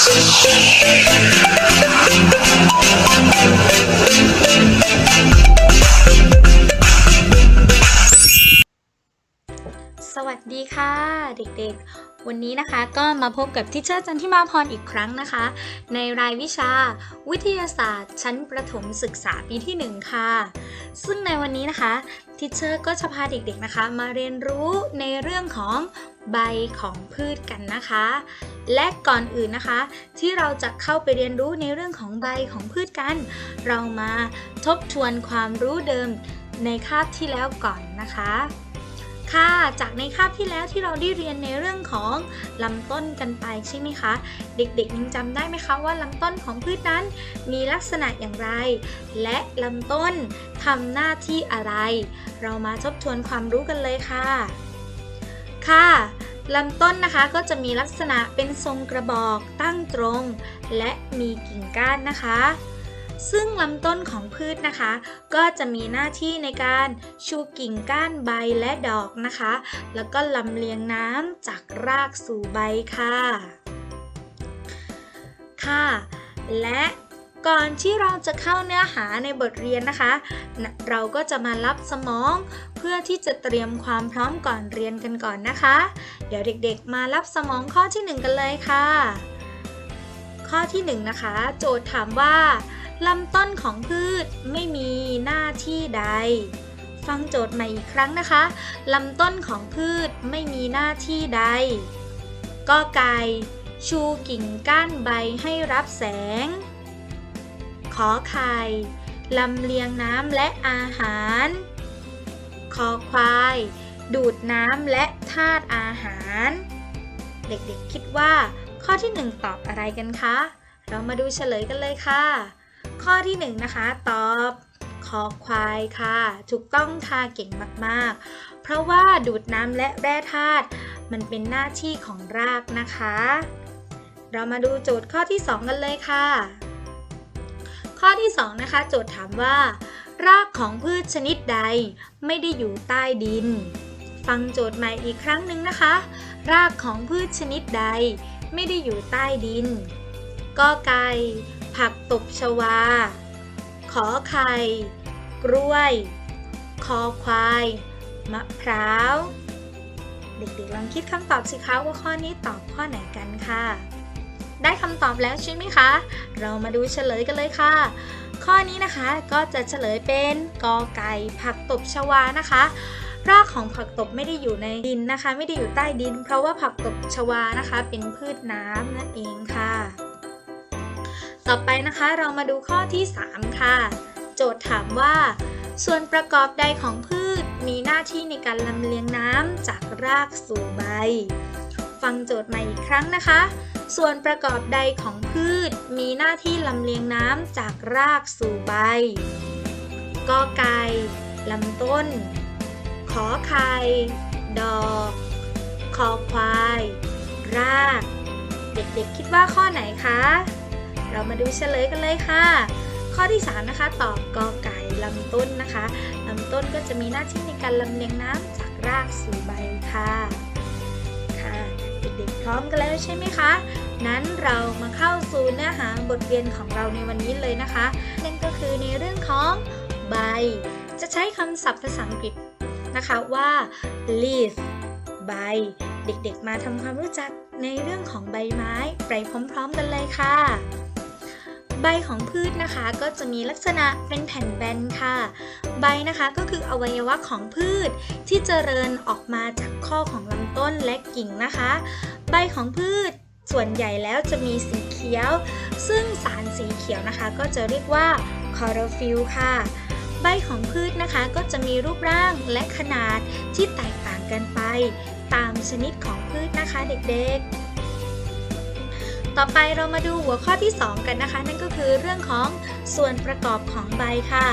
สวัสดีค่ะ เด็กๆ วันนี้นะคะก็มาพบกับทิเชอร์จันทิมาพรอีกครั้งนะคะ ในรายวิชา วิทยาศาสตร์ ชั้นประถมศึกษาปีที่ 1 ค่ะ ซึ่งในวันนี้นะคะทิเชอร์ก็จะพาเด็กๆนะคะ มาเรียนรู้ในเรื่องของใบของพืชกันนะคะ และก่อนอื่นนะคะ ที่เราจะเข้าไปเรียนรู้ในเรื่องของใบของพืชกัน เรามาทบทวนความรู้เดิมในคาบที่แล้วก่อนนะคะ ค่ะ จากในคาบที่แล้วที่เราได้เรียนในเรื่องของลำต้นกันไปใช่ไหมคะ เด็กๆยังจำได้ไหมคะว่าลำต้นของพืชนั้นมีลักษณะอย่างไร และลำต้นทำหน้าที่อะไร เรามาทบทวนความรู้กันเลยค่ะ ค่ะลำต้นนะคะก็จะมีลักษณะเป็นทรงกระบอกตั้งตรง และมีกิ่งก้านนะคะ ซึ่งลำต้นของพืชนะคะ ก็จะมีหน้าที่ในการชูกิ่งก้านใบและดอกนะคะ แล้วก็ลำเลียงน้ำจากรากสู่ใบค่ะ ค่ะ และก่อนที่เราจะเข้าเนื้อหาในบทเรียนนะคะ เราก็จะมารับสมองเพื่อที่จะเตรียมความพร้อมก่อนเรียนกันก่อนนะคะ เดี๋ยวเด็กๆ มารับสมองข้อที่ 1 กันเลยค่ะ ข้อที่ 1 นะคะ โจทย์ถามว่า ลำต้นของพืชไม่มีหน้าที่ใด ฟังโจทย์ใหม่อีกครั้งนะคะ ลำต้นของพืชไม่มีหน้าที่ใดก็ไก่ชูกิ่งก้านใบให้รับแสง ขอไข่ลำเลียงน้ำและอาหาร คอควาย ดูดน้ำและธาตุอาหาร เด็กๆคิดว่าข้อที่ 1 ตอบอะไรกันคะ เรามาดูเฉลยกันเลยค่ะ ข้อที่1นนะคะตอบคอควายค่ะ ถูกต้องค่ะเก่งมากๆ เพราะว่าดูดน้ำและแร่ธาตุมันเป็นหน้าที่ของรากนะคะ เรามาดูโจทย์ข้อที่ 2 กันเลยค่ะ ข้อที่ 2 นะคะ โจทย์ถามว่า รากของพืชชนิดใดไม่ได้อยู่ใต้ดิน ฟังโจทย์ใหม่อีกครั้งหนึ่งนะคะ รากของพืชชนิดใดไม่ได้อยู่ใต้ดินกอไก่ ผักตบชวา ขอไข่ กล้วย คอควาย มะพร้าว เด็กๆลองคิดคำตอบสิคะว่าข้อนี้ตอบข้อไหนกันค่ะ ได้คำตอบแล้วใช่ไหมคะ เรามาดูเฉลยกันเลยค่ะ ข้อนี้นะคะก็จะเฉลยเป็นกอไก่ผักตบชวานะคะรากของผักตบไม่ได้อยู่ในดินนะคะ ไม่ได้อยู่ใต้ดิน เพราะว่าผักตบชวานะคะ เป็นพืชน้ำนั่นเองค่ะ ต่อไปนะคะเรามาดูข้อที่ 3 ค่ะ โจทย์ถามว่า ส่วนประกอบใดของพืชมีหน้าที่ในการลำเลียงน้ำจากรากสู่ใบ ฟังโจทย์ใหม่อีกครั้งนะคะ ส่วนประกอบใดของพืชมีหน้าที่ลำเลียงน้ำจากรากสู่ใบกอไก่ลำต้น ขอไข่ดอกคอควาย ราก เด็กๆคิดว่าข้อไหนคะ เรามาดูเฉลยกันเลยค่ะ ข้อที่ 3 นะคะ ตอบกอไก่ลำต้นนะคะลำต้นก็จะมีหน้าที่ในการลำเลียงน้ำจากรากสู่ใบค่ะค่ะเด็กๆพร้อมกันแล้วใช่ไหมคะนั้นเรามาเข้าสู่เนื้อหาบทเรียนของเราในวันนี้เลยนะคะนั่นก็คือในเรื่องของใบ จะใช้คำศัพท์ภาษาอังกฤษนะคะว่า leaf ใบ เด็กๆมาทำความรู้จักในเรื่องของใบไม้ ไปพร้อมๆกันเลยค่ะ ใบของพืชนะคะก็จะมีลักษณะเป็นแผ่นแบนค่ะ ใบนะคะก็คืออวัยวะของพืชที่เจริญออกมาจากข้อของลำต้นและกิ่งนะคะ ใบของพืชส่วนใหญ่แล้วจะมีสีเขียว ซึ่งสารสีเขียวนะคะ ก็จะเรียกว่าคลอโรฟิลล์ค่ะ ใบของพืชนะคะก็จะมีรูปร่างและขนาดที่แตกต่างกันไป ตามชนิดของพืชนะคะเด็กๆ ต่อไปเรามาดูหัวข้อที่ 2 กันนะคะ นั่นก็คือเรื่องของส่วนประกอบของใบค่ะ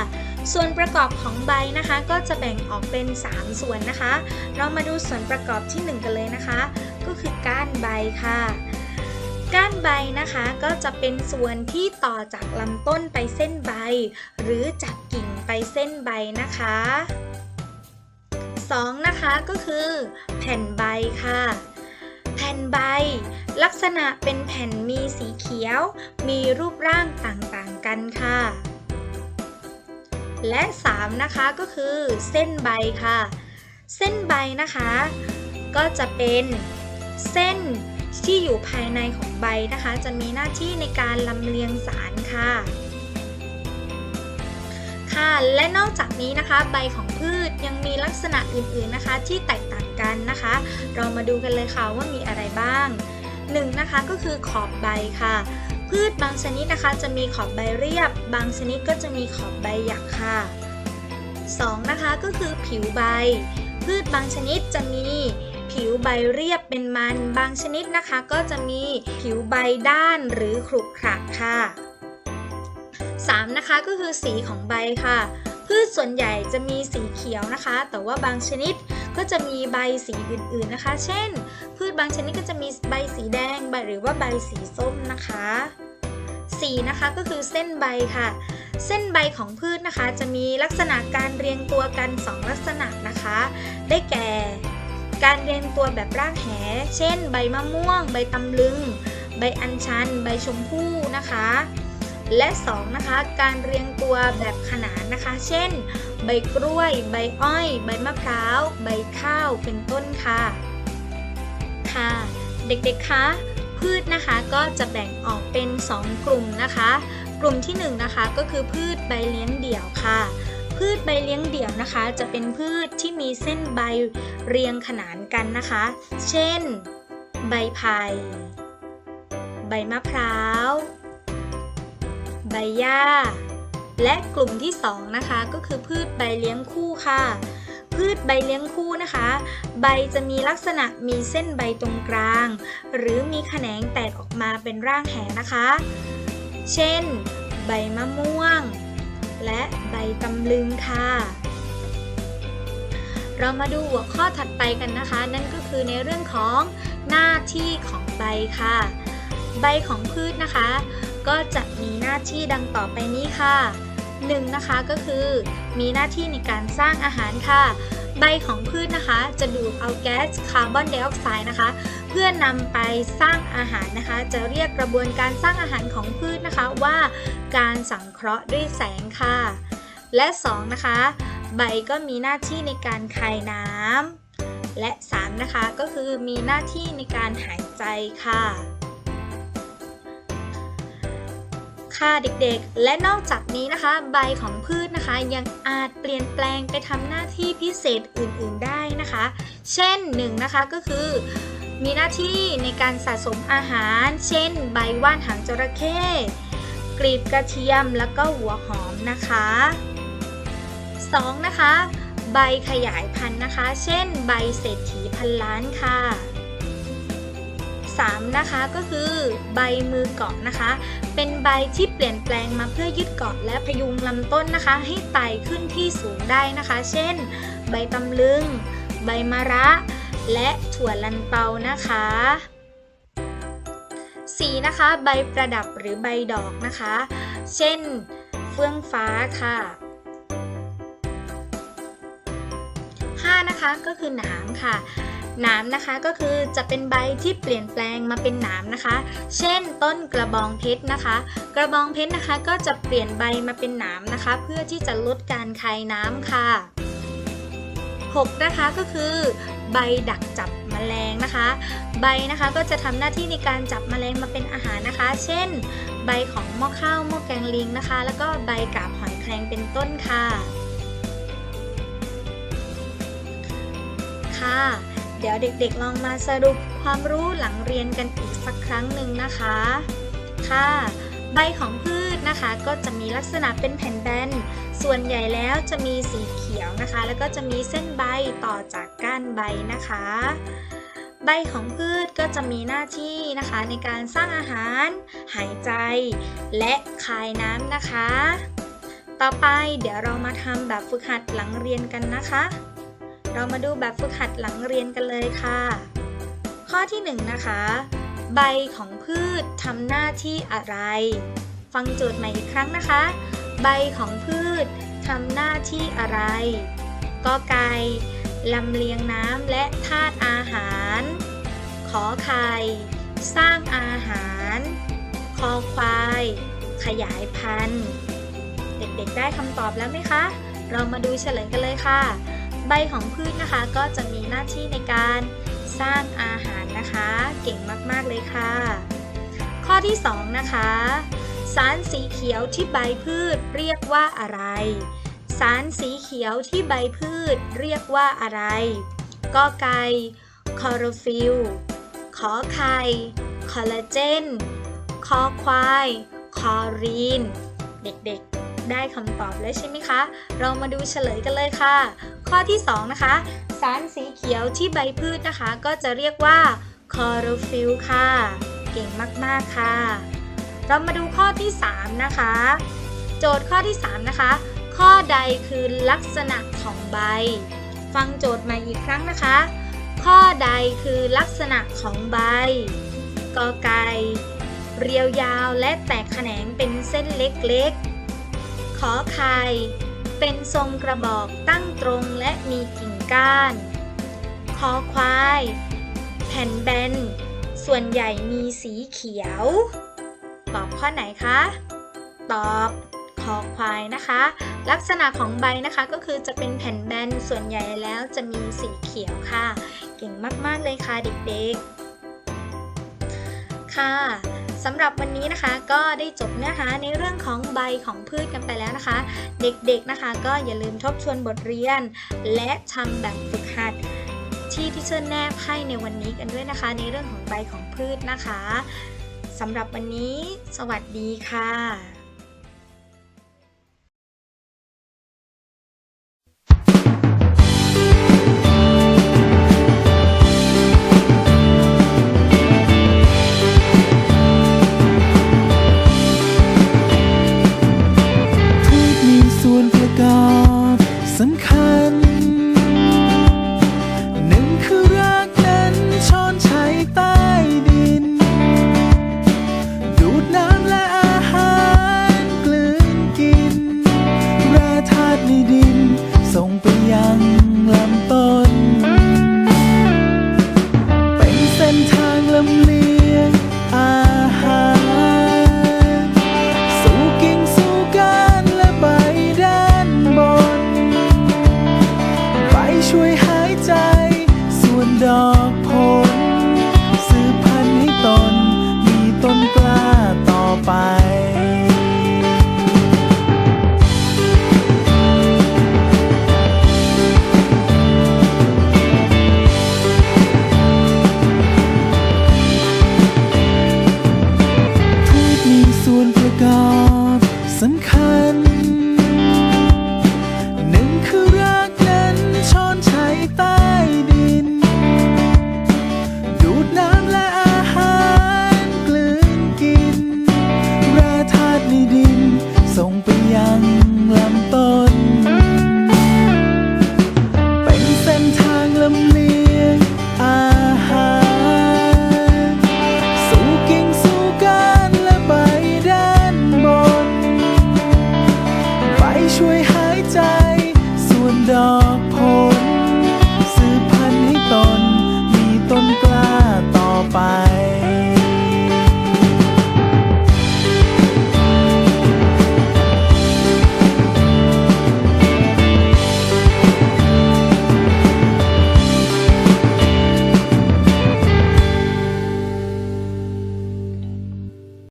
ส่วนประกอบของใบนะคะ ก็จะแบ่งออกเป็น 3 ส่วนนะคะ เรามาดูส่วนประกอบที่ 1 กันเลยนะคะ ก็คือก้านใบค่ะก้านใบนะคะก็จะเป็นส่วนที่ต่อจากลำต้นไปเส้นใบ หรือจากกิ่งไปเส้นใบนะคะ 2 นะคะก็คือ แผ่นใบค่ะ แผ่นใบ ลักษณะเป็นแผ่นมีสีเขียว มีรูปร่างต่างๆกันค่ะ และ 3 นะคะก็คือ เส้นใบค่ะ เส้นใบนะคะ ก็จะเป็นเส้นที่อยู่ภายในของใบนะคะ จะมีหน้าที่ในการลำเลียงสารค่ะค่ะและนอกจากนี้นะคะ ใบของพืชยังมีลักษณะอื่นๆนะคะ ที่แต กันนะคะ เรามาดูกันเลยค่ะว่ามีอะไรบ้าง 1. นะคะก็คือขอบใบค่ะ พืชบางชนิดนะคะจะมีขอบใบเรียบ บางชนิดก็จะมีขอบใบหยักค่ะ 2. นะคะก็คือผิวใบ พืชบางชนิดจะมีผิวใบเรียบเป็นมัน บางชนิดนะคะก็จะมีผิวใบด้านหรือขรุขระค่ะ 3. นะคะก็คือสีของใบค่ะ พืชส่วนใหญ่จะมีสีเขียวนะคะ แต่ว่าบางชนิด ก็จะมีใบสีอื่นๆนะคะ เช่น พืชบางชนิดก็จะมีใบสีแดงใบหรือว่าใบสีส้มนะคะ สีนะคะก็คือเส้นใบค่ะ เส้นใบของพืชนะคะ จะมีลักษณะการเรียงตัวกัน 2 ลักษณะนะคะ ได้แก่ การเรียงตัวแบบรากแห เช่น ใบมะม่วง ใบตำลึง ใบอัญชัน ใบชมพู่นะคะ และ 2 นะคะ การเรียงตัวแบบขนานนะคะ เช่น ใบกล้วย ใบอ้อย ใบมะพร้าว ใบข้าว เป็นต้นค่ะ ค่ะ เด็กๆ คะพืชนะคะก็จะแบ่งออกเป็น 2 กลุ่มนะคะ กลุ่มที่ 1นนะคะก็คือพืชใบเลี้ยงเดี่ยวค่ะ พืชใบเลี้ยงเดี่ยวนะคะ จะเป็นพืชที่มีเส้นใบเรียงขนานกันนะคะ เช่น ใบไผ่ใบมะพร้าว ใบหญ้า และกลุ่มที่2นะคะก็คือพืชใบเลี้ยงคู่ค่ะ พืชใบเลี้ยงคู่นะคะ ใบจะมีลักษณะมีเส้นใบตรงกลาง หรือมีแขนงแตกออกมาเป็นร่างแหนะคะ เช่น ใบมะม่วง และใบตำลึงค่ะเรามาดูหัวข้อถัดไปกันนะคะ นั่นก็คือในเรื่องของหน้าที่ของใบค่ะ ใบของพืชนะคะ ก็จะมีหน้าที่ดังต่อไปนี้ค่ะหนึ่งนะคะก็คือ มีหน้าที่ในการสร้างอาหารค่ะ ใบของพืชนะคะ จะดูดเอาแก๊สคาร์บอนไดออกไซด์นะคะ เพื่อนำไปสร้างอาหารนะคะ จะเรียกกระบวนการสร้างอาหารของพืชนะคะว่าการสังเคราะห์ด้วยแสงค่ะ และ 2 นะคะ ใบก็มีหน้าที่ในการคายน้ำและ 3 นะคะก็คือมีหน้าที่ในการหายใจค่ะ ค่ะเด็กๆ และนอกจากนี้นะคะ ใบของพืชนะคะ ยังอาจเปลี่ยนแปลงไปทำหน้าที่พิเศษอื่นๆได้นะคะ เช่นหนึ่งนะคะก็คือมีหน้าที่ในการสะสมอาหาร เช่น ใบว่านหางจระเข้กลีบกระเทียมแล้วก็หัวหอมนะคะ 2. นะคะ ใบขยายพันธุ์นะคะ เช่น ใบเศรษฐีพันล้านค่ะ 3. นะคะก็คือใบมือเกาะนะคะ เป็นใบที่เปลี่ยนแปลงมาเพื่อยึดเกาะและพยุงลำต้นนะคะ ให้ไต่ขึ้นที่สูงได้นะคะ เช่น ใบตำลึง ใบมะระ และถั่วลันเปานะคะสีนะคะใบประดับหรือใบดอกนะคะ เช่น เฟื่องฟ้าค่ะ 5. นะคะก็คือหนามค่ะ หนามนะคะก็คือจะเป็นใบที่เปลี่ยนแปลงมาเป็นหนามนะคะ เช่นต้นกระบองเพชรนะคะ กระบองเพชรนะคะก็จะเปลี่ยนใบมาเป็นหนามนะคะ เพื่อที่จะลดการคายน้ำค่ะ 6. นะคะก็คือใบดักจับแมลงนะคะ ใบนะคะก็จะทำหน้าที่ในการจับแมลงมาเป็นอาหารนะคะ เช่น ใบของหม้อข้าวหม้อแกงลิงนะคะ แล้วก็ใบกาบหอยแครงเป็นต้นค่ะค่ะ เดี๋ยวเด็กๆลองมาสรุปความรู้หลังเรียนกันอีกสักครั้งหนึ่งนะคะ ค่ะ ใบของพืชนะคะ ก็จะมีลักษณะเป็นแผ่นแบน ส่วนใหญ่แล้วจะมีสีเขียวนะคะ แล้วก็จะมีเส้นใบต่อจากก้านใบนะคะ ใบของพืชก็จะมีหน้าที่นะคะ ในการสร้างอาหาร หายใจ และคายน้ำนะคะ ต่อไปเดี๋ยวเรามาทำแบบฝึกหัดหลังเรียนกันนะคะ เรามาดูแบบฝึกหัดหลังเรียนกันเลยค่ะ ข้อที่1นนะคะ ใบของพืชทำหน้าที่อะไร ฟังโจทย์ใหม่อีกครั้งนะคะ ใบของพืชทำหน้าที่อะไรกอไก่ลำเลียงน้ำและธาตุอาหารขขอไข่สร้างอาหาร คอควาย ขยายพันธุ์ เด็กๆได้คำตอบแล้วไหมคะ เรามาดูเฉลยกันเลยค่ะ ใบของพืชนะคะก็จะมีหน้าที่ในการสร้างอาหารนะคะ เก่งมากๆเลยค่ะ ข้อที่ 2 นะคะ สารสีเขียวที่ใบพืชเรียกว่าอะไร สารสีเขียวที่ใบพืชเรียกว่าอะไรกอไก่คอโรฟิลล์ขอไข่คอลลาเจน คอควาย คอรีน เด็กๆ ได้คำตอบแล้วใช่ไหมคะ เรามาดูเฉลยกันเลยค่ะ ข้อที่ 2 นะคะ สารสีเขียวที่ใบพืชนะคะ ก็จะเรียกว่าคลอโรฟิลล์ค่ะ เก่งมาก ๆ ค่ะ เรามาดูข้อที่ 3 นะคะ โจทย์ข้อที่ 3 นะคะ ข้อใดคือลักษณะของใบ ฟังโจทย์ใหม่อีกครั้งนะคะ ข้อใดคือลักษณะของใบกอไก่เรียวยาวและแตกแขนงเป็นเส้นเล็กๆ ขอไข่ เป็นทรงกระบอกตั้งตรงและมีกิ่งก้าน คอควาย แผ่นแบน ส่วนใหญ่มีสีเขียว ตอบข้อไหนคะ ตอบคอควายนะคะ ลักษณะของใบนะคะก็คือจะเป็นแผ่นแบน ส่วนใหญ่แล้วจะมีสีเขียวค่ะ เก่งมาก ๆ เลยค่ะเด็กๆ ค่ะ สำหรับวันนี้นะคะก็ได้จบเนื้อหาในเรื่องของใบของพืชกันไปแล้วนะคะ เด็กๆนะคะก็อย่าลืมทบทวนบทเรียน และทำแบบฝึกหัดที่ที่เชิญแนบให้ในวันนี้กันด้วยนะคะ ในเรื่องของใบของพืชนะคะสำหรับวันนี้ สวัสดีค่ะ ช่วยหายใจ